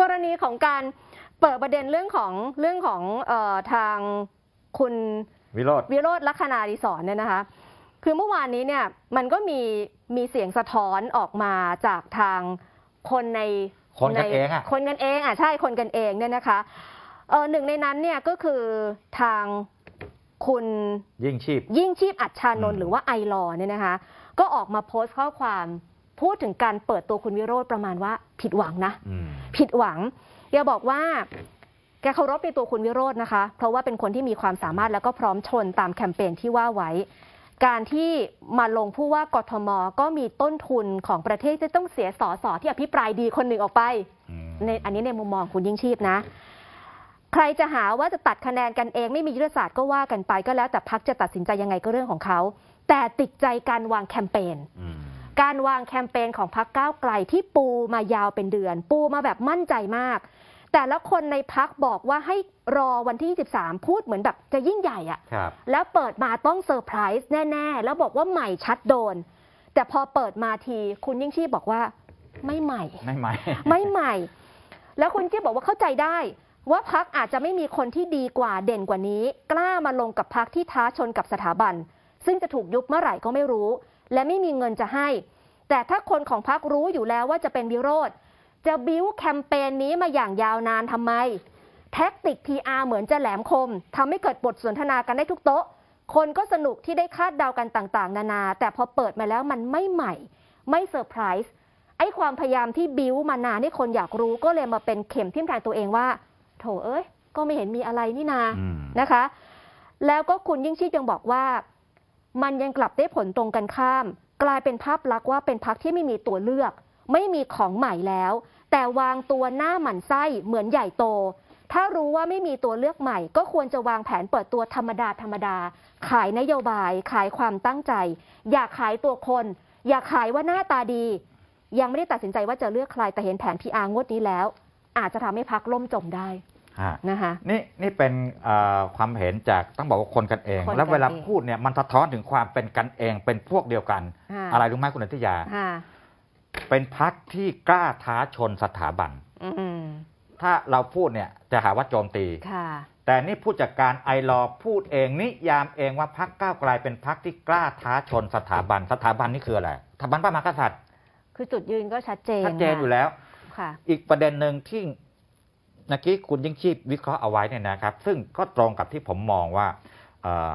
กรณีของการเปิดประเด็นเรื่องของเรื่องของเออทางคุณวิโรธวิโรธลักษณาดิศรเนี่ยนะคะ คือเมื่อวานนี้เนี่ยมันก็มีมีเสียงสะท้อนออกมาจากทางคนในคนกันในเองอะคนกันเองอะใช่คนกันเองเนี่ยนะคะเออหนึ่งในนั้นเนี่ยก็คือทางคุณยิ่งชีพ ยิ่งชีพอัจฉานนอืท์มหรือว่าไอรอว์เนี่ยนะคะ ก็ออกมาโพสต์ข้อความพูดถึงการเปิดตัวคุณวิโรธประมาณว่าผิดหวังนะอืม ผิดหวังแกบอกว่าแกเคารพในตัวคุณวิโรจน์นะคะ เพราะว่าเป็นคนที่มีความสามารถแล้วก็พร้อมชนตามแคมเปญที่ว่าไว้ การที่มาลงผู้ว่ากทมก็มีต้นทุนของประเทศที่ต้องเสียสอสอที่อภิปรายดีคนหนึ่งออกไปอืมในอันนี้ในมุมมองคุณยิ่งชีพนะ ใครจะหาว่าจะตัดคะแนนกันเองไม่มียุทธศาสตร์ก็ว่ากันไปก็แล้วแต่พักจะตัดสินใจยังไงก็เรื่องของเขาแต่ติดใจการวางแคมเปญอืม การวางแคมเปญของพักก้าวไกลที่ปูมายาวเป็นเดือน ปูมาแบบมั่นใจมาก แต่ละคนในพักบอกว่าให้รอวันที่ 23 พูดเหมือนแบบจะยิ่งใหญ่อะครับแล้วเปิดมาต้องเซอร์ไพรส์แน่ ๆ แล้วบอกว่าใหม่ชัดโดน แต่พอเปิดมาทีคุณยิ่งชีพบอกว่าไม่ใหม่ ไม่ไหมไม่ใหม่ แล้วคุณจิ๊บบอกว่าเข้าใจได้ ว่าพักอาจจะไม่มีคนที่ดีกว่าเด่นกว่านี้ กล้ามาลงกับพักที่ท้าชนกับสถาบัน ซึ่งจะถูกยุบเมื่อไหร่ก็ไม่รู้ และไม่มีเงินจะให้ แต่ถ้าคนของพักรู้อยู่แล้วว่าจะเป็นวิโรธจะบิ้วแคมเปญนี้มาอย่างยาวนานทำไม แท็กติก PR เหมือนจะแหลมคมทำให้เกิดบทสนทนากันได้ทุกโต๊ะ คนก็สนุกที่ได้คาดเดากันต่างๆ นานา แต่พอเปิดมาแล้วมันไม่ใหม่ ไม่เซอร์ไพรส์ไอ้ความพยายามที่บิ้วมานานให้คนอยากรู้ก็เลยมาเป็นเข็มทิ่มแทงตัวเองว่า โถเอ้ย ก็ไม่เห็นมีอะไรนี่นาอืมนะคะ แล้วก็คุณยิ่งชีพยังบอกว่า มันยังกลับได้ผลตรงกันข้าม กลายเป็นภาพลักษณ์ว่าเป็นพักที่ไม่มีตัวเลือก ไม่มีของใหม่แล้ว แต่วางตัวหน้าหมันไส้เหมือนใหญ่โต ถ้ารู้ว่าไม่มีตัวเลือกใหม่ ก็ควรจะวางแผนเปิดตัวธรรมดาธรรมดา ขายนโยบาย ขายความตั้งใจ อยากขายตัวคน อยากขายว่าหน้าตาดี ยังไม่ได้ตัดสินใจว่าจะเลือกใครแต่เห็นแผนพีอางวดนี้แล้ว อาจจะทำให้พักล่มจมได้ นะคะนี่นี่เป็นเอ่อความเห็นจากต้องบอกว่าคนกันเองคนกันแล้วเวลาเองพูดเนี่ยมันสะท้อนถึงความเป็นกันเองเป็นพวกเดียวกันอ่าอะไรรู้ไหมคุณอนิตยาค่ะเป็นพักที่กล้าท้าชนสถาบันอืมถ้าเราพูดเนี่ยจะหาว่าโจมตีค่ะแต่นี่ผู้จัดการไอรอพูดเองนิยามเองว่าพักก้าวไกลเป็นพักที่กล้าท้าชนสถาบัน สถาบันนี่คืออะไรสถาบันพระมหากษัตริย์ คือจุดยืนก็ชัดเจนชัดเจนอยู่แล้วค่ะอีกประเด็นหนึ่งที่ เมื่อกี้คุณยิ่งชีพวิเคราะห์เอาไว้เนี่ยนะครับ ซึ่งก็ตรงกับที่ผมมองว่าเอ่อ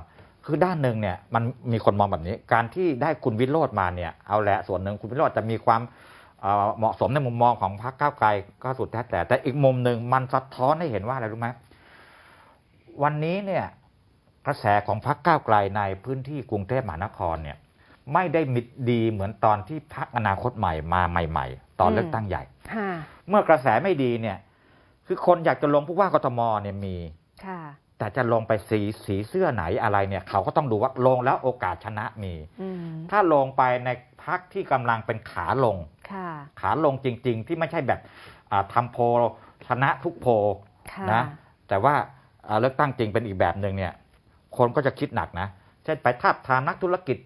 คือด้านหนึ่งเนี่ยมันมีคนมองแบบนี้ การที่ได้คุณวิโรธมาเนี่ยเอาละส่วนหนึ่งคุณวิโรธจะมีความเอ่อเหมาะสมในมุมมองของพรรคก้าวไกลก็สุดแท้แต่ แต่อีกมุมหนึ่งมันสะท้อนให้เห็นว่าอะไรรู้ไหมวันนี้เนี่ยกระแสของพรรคก้าวไกลในพื้นที่กรุงเทพมหานครเนี่ย ไม่ได้มิดดีเหมือนตอนที่พรรคอนาคตใหม่มาใหม่ ๆ ตอนอืมเลือกตั้งใหญ่ค่ะเมื่อกระแสไม่ดีเนี่ย คือคนอยากจะลงผู้ว่ากทมเนี่ยมีค่ะแต่จะลงไปสีสีเสื้อไหนอะไรเนี่ย เขาก็ต้องดูว่าลงแล้วโอกาสชนะมีอืมถ้าลงไปในพักที่กำลังเป็นขาลงค่ะขาลงจริง ๆ ที่ไม่ใช่แบบอ่าทำโพลชนะทุกโพลค่ะนะแต่ว่าอ่าเลือกตั้งจริงเป็นอีกแบบหนึ่งเนี่ย คนก็จะคิดหนักนะ เช่นไปทาบทามนักธุรกิจ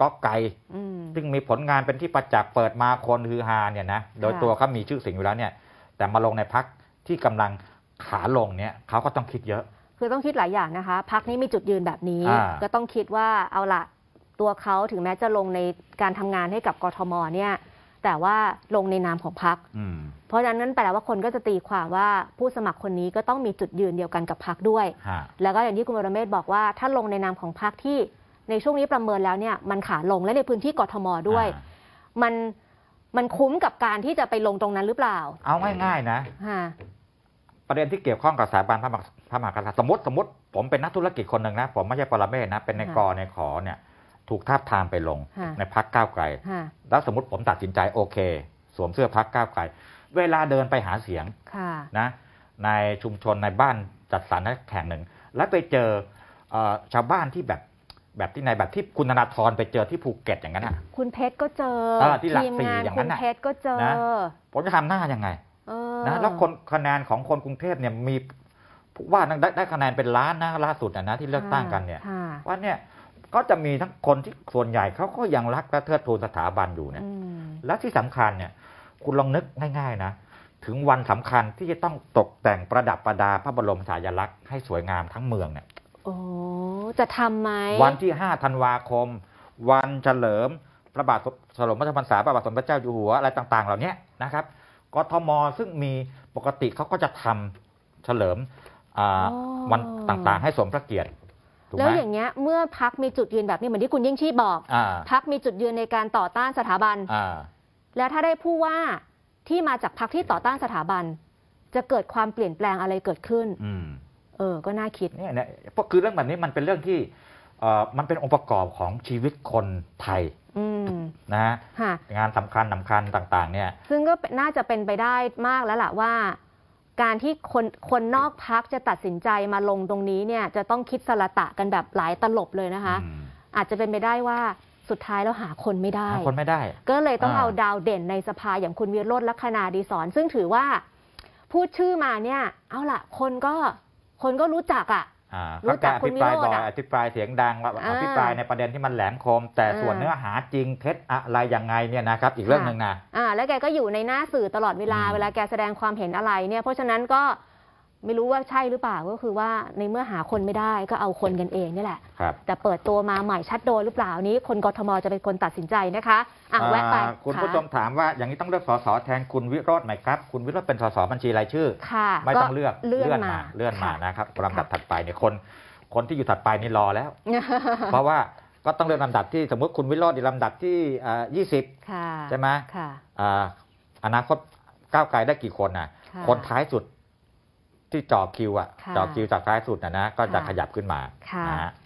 ก๊อกไก่อืมซึ่งมีผลงานเป็นที่ประจักษ์เปิดมาคนฮือฮาเนี่ยนะโดยค่ะตัวเขามีชื่อเสียงอยู่แล้วเนี่ย แต่มาลงในพัก ที่กำลังขาลงเนี่ยเขาก็ต้องคิดเยอะ คือต้องคิดหลายอย่างนะคะพักนี้มีจุดยืนแบบนี้อ่าก็ต้องคิดว่าเอาละตัวเขาถึงแม้จะลงในการทำงานให้กับกทมเนี่ยแต่ว่าลงในนามของพักอืมเพราะฉะนั้นแปลว่าคนก็จะตีความว่าผู้สมัครคนนี้ก็ต้องมีจุดยืนเดียวกันกับพักด้วยฮะแล้วก็อย่างที่คุณวรเมศบอกว่า ถ้าลงในนามของพรรคที่ในช่วงนี้ประเมินแล้วเนี่ยมันขาลงและในพื้นที่กทมด้วยอ่ามันมันคุ้มกับการที่จะไปลงตรงนั้นหรือเปล่า เอาง่ายๆนะฮะ ประเด็นที่เกี่ยวข้องกับสถาบันพระมหากพระมหากษัตริย์สมมติสมมติผมเป็นนักธุรกิจคนหนึ่งนะ ผมไม่ใช่ปรเมศนะ เป็นในกอในขอเนี่ย ถูกทาบทามไปลงฮะในพักก้าวไกลฮะแล้วสมมติผมตัดสินใจโอเค สวมเสื้อพักก้าวไกล เวลาเดินไปหาเสียงค่ะนะ ในชุมชนในบ้านจัดสรรแห่งหนึ่ง แล้วไปเจอเอ่อชาวบ้านที่แบบแบบที่ในแบบที่คุณธนาธรไปเจอที่ภูเก็ตอย่างนั้นอะคุณเพชรก็เจอเออที่หลักทีมสี่งานอย่างนั้คุณนน่ะเพชรก็เจอนะผมจะทำหน้ายังไงเออ นะแล้วคนคะแนนของคนกรุงเทพเนี่ยมีผู้ว่าได้ได้คะแนนเป็นล้านนะล่าสุดนะนะที่เลือกตั้งกันเนี่ยค่ะว่าเนี่ยก็จะมีทั้งคนที่ส่วนใหญ่เขาก็ยังรักและเทิดทูนสถาบันอยู่เนี่ยอืมและที่สำคัญเนี่ย คุณลองนึกง่าย ๆนะถึงวันสำคัญที่จะต้องตกแต่งประดับประดาพระบรมฉายาลักษณ์ให้สวยงามทั้งเมืองเนี่ยโอ้จะทำไหมวันที่5ธันวาคม วันเฉลิมพระบาทสมเด็จพระพรรษาพระบาทสมเด็จพระเจ้าอยู่หัวอะไรต่าง ๆ เหล่านี้นะครับ กทมซึ่งมีปกติเขาก็จะทำเฉลิมอ่าวันต่างๆ ให้สมพระเกียรติถูกแล้ไหวมอย่างเงี้ยเมื่อพักมีจุดยืนแบบนี้เหมือนที่คุณยิ่งชีพบอกอ่าพักมีจุดยืนในการต่อต้านสถาบัน อ่า แล้วถ้าได้ผู้ว่าที่มาจากพักที่ต่อต้านสถาบัน จะเกิดความเปลี่ยนแปลงอะไรเกิดขึ้น อืม เออ ก็น่าคิด เนี่ยเนี่ยเพราะคือเรื่องแบบนี้มันเป็นเรื่องที่เอ่อมันเป็นองค์ประกอบของชีวิตคนไทยอืม นะฮะค่ะงานสำคัญสำคัญต่างๆ เนี่ย ซึ่งก็เป็นน่าจะเป็นไปได้มากแล้วล่ะว่า การที่คนคนนอกพักจะตัดสินใจมาลงตรงนี้เนี่ย จะต้องคิดสละตะกันแบบหลายตลบเลยนะคะอืมอาจจะเป็นไปได้ว่าสุดท้ายแล้วหาคนไม่ได้หาคนไม่ได้ ก็เลยต้องอ่าเอาดาวเด่นในสภาอย่างคุณวิโรจน์ลักษณาดีสอนซึ่งถือว่าพูดชื่อมาเนี่ย เอาล่ะ คนก็คนก็รู้จักอะอ่ารู้ เขาจัจะกอคุณภิปรายวิโรบ่จน์อยอะอภิปรายเสียงดังว่าอ่าอภิปรายในประเด็นที่มันแหลมคม แต่ส่วนอ่าเนื้อหาจริงเท็จอะไรยังไงเนี่ยนะครับอีกเรื่องหนึ่งนะอ่าแล้วแกก็อยู่ในหน้าสื่อตลอดเวลาอืมเวลาแกแสดงความเห็นอะไรเนี่ยเพราะฉะนั้นก็ ไม่รู้ว่าใช่หรือเปล่าก็คือว่าในเมื่อหาคนไม่ได้ก็เอาคนกันเองนี่แหละ ครับแต่เปิดตัวมาใหม่ชัดโดนหรือเปล่าอันนี้ คนกทมจะเป็นคนตัดสินใจนะคะอะแวะไปอ่าคุณผู้ชมถามว่าอย่างนี้ต้องเลือกสสแทนคุณวิโรจน์ไหมครับ คุณวิโรจน์เป็นสสบัญชีรายชื่อ ค่ะไม่ต้องเลือกเลื่อนมาเลื่อนมาค่ะ นะครับลำดับค่ะถัดไปเนี่ยคน คนที่อยู่ถัดไปนี่รอแล้ว เพราะว่าก็ต้องเลือกลำดับที่สมมติคุณวิโรจน์ในลำดับที่อ่า20ค่ะใช่ไหมค่ะ อ่าอนาคตก้าวไกลได้กี่คนน่ะ ค่ะ คนท้ายสุด ที่จ่อคิวอะค่ะจ่อคิวจากท้ายสุดนะนะก็จะค่ะ ขยับขึ้นมาค่ะ นะฮะค่ะ